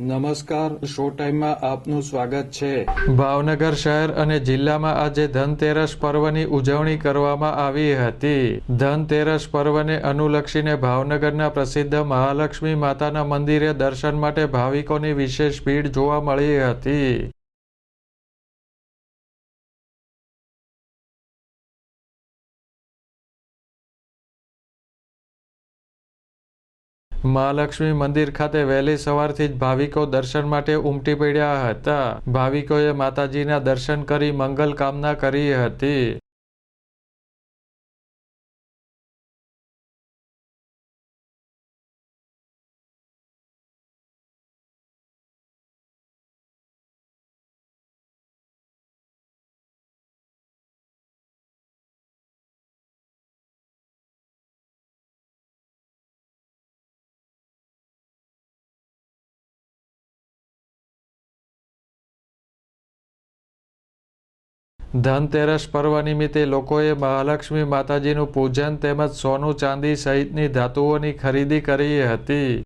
નમસ્કાર, શો ટાઈમમાં આપનું સ્વાગત છે. ભાવનગર શહેર અને જિલ્લામાં આજે ધનતેરસ પર્વની ઉજવણી કરવામાં આવી હતી. ધનતેરસ પર્વને અનુલક્ષીને ભાવનગરના પ્રસિદ્ધ મહાલક્ષ્મી માતાના મંદિરે દર્શન માટે ભાવિકોની વિશેષ ભીડ જોવા મળી હતી. મહાલક્ષ્મી મંદિર ખાતે વહેલી સવારથી જ ભાવિકો દર્શન માટે ઉમટી પડ્યા હતા. ભાવિકોએ માતાજીના દર્શન કરી મંગલ કામના કરી હતી. ધનતેરસ પર્વ નિમિત્તે લોકોએ મહાલક્ષ્મી માતાજીનું પૂજન તેમજ સોનું ચાંદી સહિતની ધાતુઓની ખરીદી કરી હતી.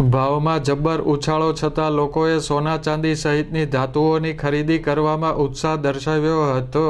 ભાવમાં જબ્બર ઉછાળો છતાં લોકોએ સોના ચાંદી સહિતની ધાતુઓની ખરીદી કરવામાં ઉત્સાહ દર્શાવ્યો હતો.